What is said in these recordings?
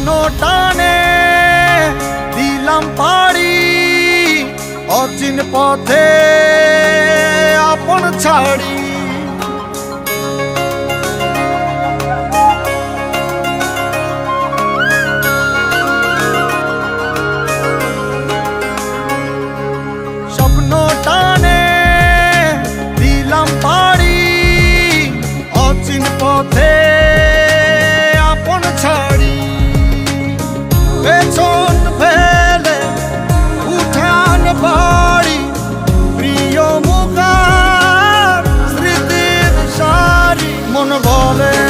শূন্য টানে দিলাম পাড়ি অচিন পথে আপন ছাড়ি। পেছন ফেলে উঠান বাড়ি প্রিয় মুখার স্মৃতির সারি। মন বলে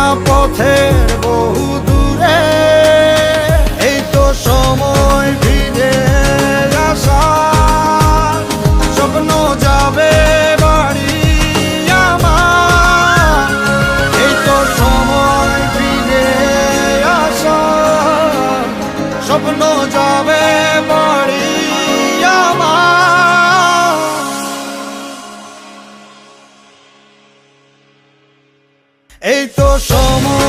চেনা পথের বহু দূরে, এই তো সময় ফিরে স্বপ্ন যাবে বাড়ি আমার, এই তো স্বপ্ন যাবে এই তো সময়